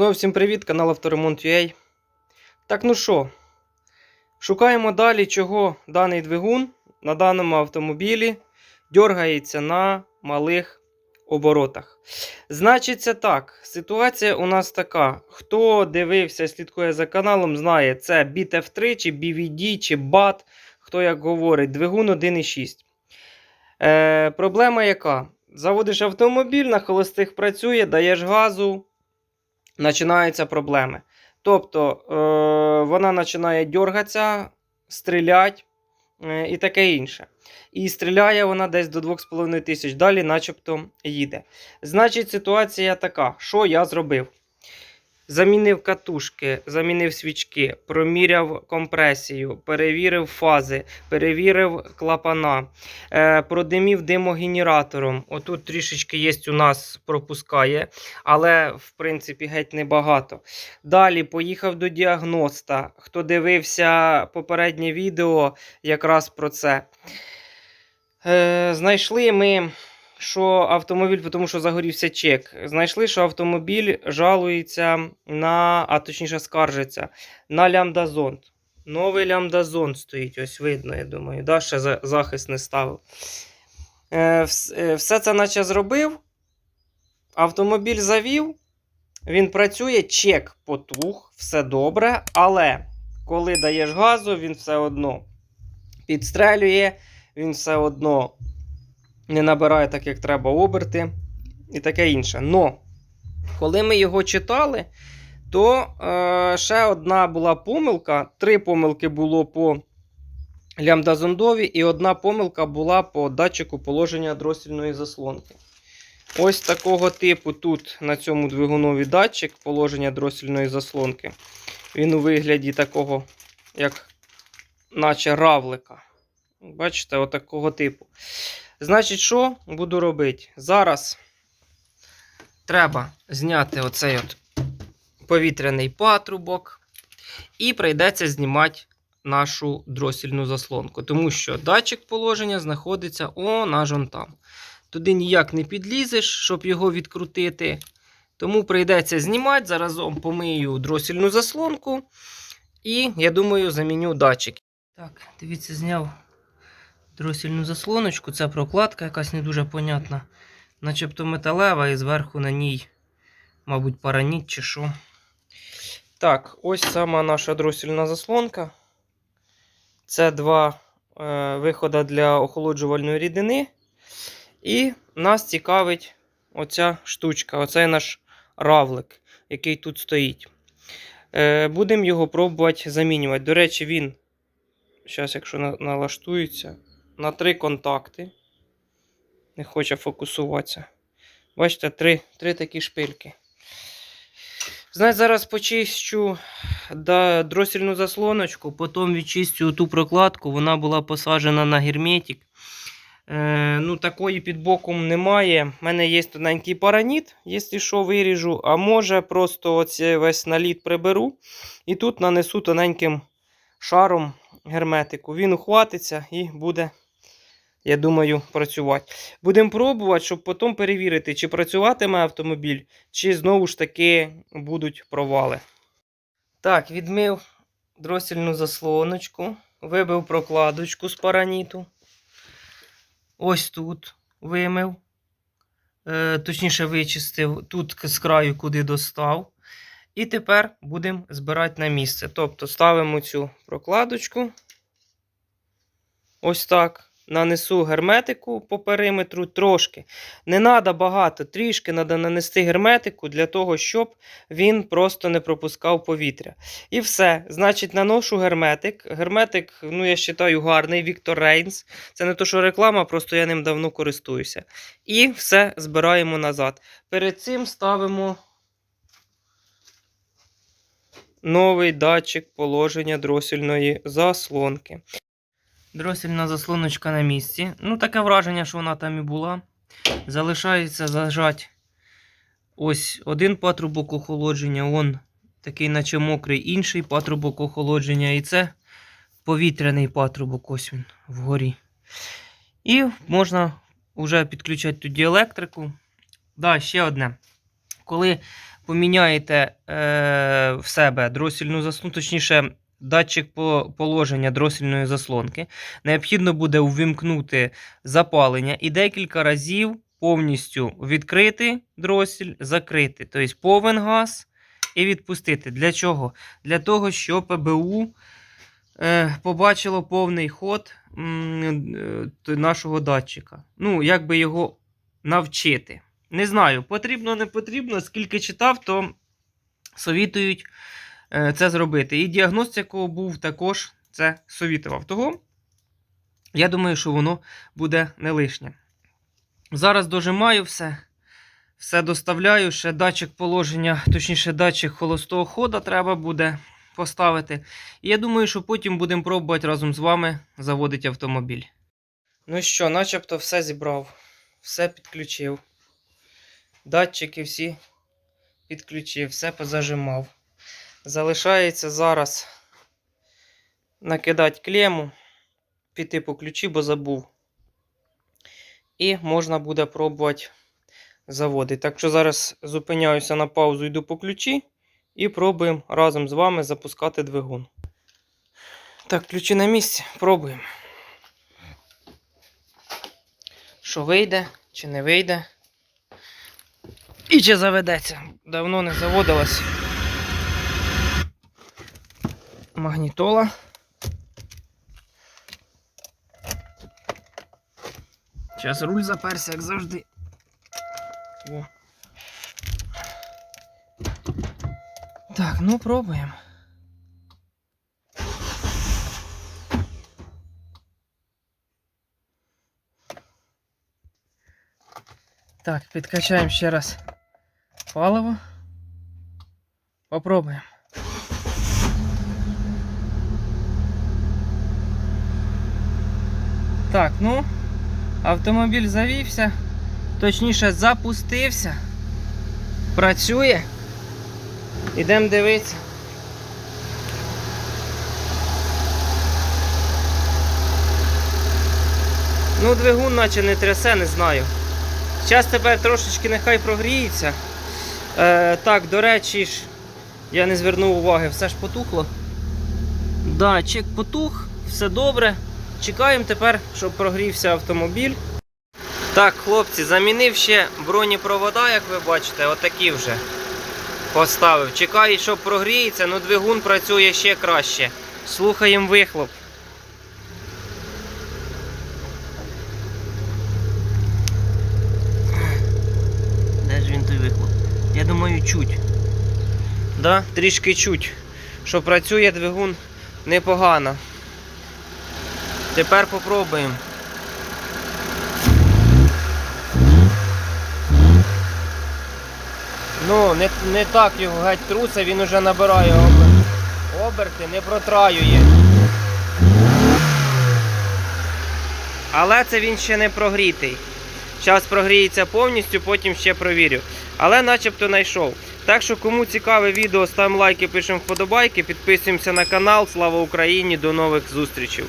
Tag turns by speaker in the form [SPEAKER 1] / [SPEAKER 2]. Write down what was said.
[SPEAKER 1] Знову всім привіт, канал Авторемонт.ua. Так, ну що, шукаємо далі, чого даний двигун на даному автомобілі дергається на малих оборотах. Значить, це так. Ситуація у нас така. Хто дивився, слідкує за каналом, знає, це BTF3 чи BVD чи BAT, хто як говорить, двигун 1.6. Е, проблема яка? Заводиш автомобіль, на холостих працює, даєш газу, починаються проблеми. Тобто е, вона починає дергатися, стріляти е, і таке інше. І стріляє вона десь до 2,5 тисяч, далі начебто їде. Значить, ситуація така, що я зробив? Замінив катушки, замінив свічки, проміряв компресію, перевірив фази, перевірив клапана, е, продимів димогенератором. Отут трішечки є у нас пропускає, але в принципі геть небагато. Далі поїхав до діагноста. Хто дивився попереднє відео, якраз про це. Е, знайшли ми, що автомобіль, тому що загорівся чек. Знайшли, що автомобіль жалується на, а точніше скаржиться на лямбдазонт. Новий лямбдазонт стоїть, ось видно, я думаю. Да, ще захист не ставив. Е, е, все це наче зробив. Автомобіль завів. Він працює, чек потух, все добре, але коли даєш газу, він все одно підстрелює, він все одно не набирає так, як треба оберти і таке інше. Но коли ми його читали, то е, ще одна була помилка. Три помилки було по лямбдазондові, і одна помилка була по датчику положення дросільної заслонки. Ось такого типу тут на цьому двигунові датчик положення дросільної заслонки. Він у вигляді такого, як наче равлика. Бачите, отакого типу. Значить, що буду робити? Зараз треба зняти оцей от повітряний патрубок, і прийдеться знімати нашу дросільну заслонку. Тому що датчик положення знаходиться он аж он там. Туди ніяк не підлізеш, щоб його відкрутити. Тому прийдеться знімати. Заразом помию дросільну заслонку. І, я думаю, заміню датчик. Так, дивіться, зняв дросільну заслоночку. Це прокладка якась не дуже понятна. Начебто металева, і зверху на ній, мабуть, параніт чи що. Так, ось сама наша дросільна заслонка. Це два е, виходи для охолоджувальної рідини. І нас цікавить оця штучка, оцей наш равлик, який тут стоїть. Е, будемо його пробувати замінювати. До речі, він, зараз, якщо налаштується, на три контакти. Не хоче фокусуватися. Бачите, три, три такі шпильки. Знаєте, зараз почищу дросільну заслоночку, потім відчистю ту прокладку. Вона була посаджена на герметик. Е, ну, такої під боком немає. У мене є тоненький параніт, якщо що, виріжу. А може, просто оце весь наліт приберу. І тут нанесу тоненьким шаром герметику. Він ухватиться і буде, я думаю, працювати. Будемо пробувати, щоб потім перевірити, чи працюватиме автомобіль, чи знову ж таки будуть провали. Так, відмив дросільну заслоночку, вибив прокладочку з параніту. Ось тут вимив. Е, точніше, вичистив тут з краю, куди достав. І тепер будемо збирати на місце. Тобто ставимо цю прокладочку. Ось так. Нанесу герметику по периметру трошки. Не треба багато, трішки треба нанести герметику для того, щоб він просто не пропускав повітря. І все. Значить, наношу герметик. Герметик, ну, я вважаю, гарний, Віктор Рейнс. Це не то, що реклама, просто я ним давно користуюся. І все збираємо назад. Перед цим ставимо новий датчик положення дросільної заслонки. Дросільна заслоночка на місці. Ну, таке враження, що вона там і була. Залишається зажати ось один патрубок охолодження, он такий, наче мокрий, інший патрубок охолодження. І це повітряний патрубок, ось він вгорі. І можна вже підключати тоді електрику. Да, ще одне. Коли поміняєте е, в себе дросільну заслонку, точніше, датчик положення дросільної заслонки, необхідно буде увімкнути запалення і декілька разів повністю відкрити дросіль, закрити, тобто повен газ і відпустити. Для чого? Для того, щоб ПБУ е, побачило повний ход е, нашого датчика. Ну, як би його навчити. Не знаю, потрібно, не потрібно. Скільки читав, то совітують це зробити. І діагностику був також це совітував. Того я думаю, що воно буде не лишнє. Зараз дожимаю все. Все доставляю, ще датчик положення, точніше, датчик холостого хода треба буде поставити. І я думаю, що потім будемо пробувати разом з вами заводити автомобіль. Ну що, начебто все зібрав, все підключив. Датчики всі підключив, все позажимав. Залишається зараз накидати клему, піти по ключі, бо забув. І можна буде пробувати заводити. Так що зараз зупиняюся на паузу, йду по ключі і пробуємо разом з вами запускати двигун. Так, ключі на місці, пробуємо. Що вийде, чи не вийде. І чи заведеться. Давно не заводилась. Магнітола. Зараз руль заперся, як завжди. О. Так, ну пробуємо. Так, підкачаємо ще раз паливо. Попробуємо. Так, ну, автомобіль завівся, точніше запустився. Працює. Ідемо дивитися. Ну, двигун наче не трясе, не знаю. Зараз тепер трошечки нехай прогріється. Е, так, до речі ж, я не звернув уваги, все ж потухло. Да, чек потух, все добре. Чекаємо тепер, щоб прогрівся автомобіль. Так, хлопці, замінив ще бронепровода, як ви бачите, отакі вже поставив. Чекаю, щоб прогріється, але двигун працює ще краще. Слухаємо вихлоп. Де ж він той вихлоп? Я думаю, чуть. Да, трішки чуть. Що працює двигун непогано. Тепер попробуємо. Ну, не, не так його геть труса, він уже набирає оберти. Оберти не протраює. Але це він ще не прогрітий. Зараз прогріється повністю, потім ще провірю. Але начебто знайшов. Так що, кому цікаве відео, ставимо лайки, пишемо вподобайки, підписуємося на канал. Слава Україні! До нових зустрічей!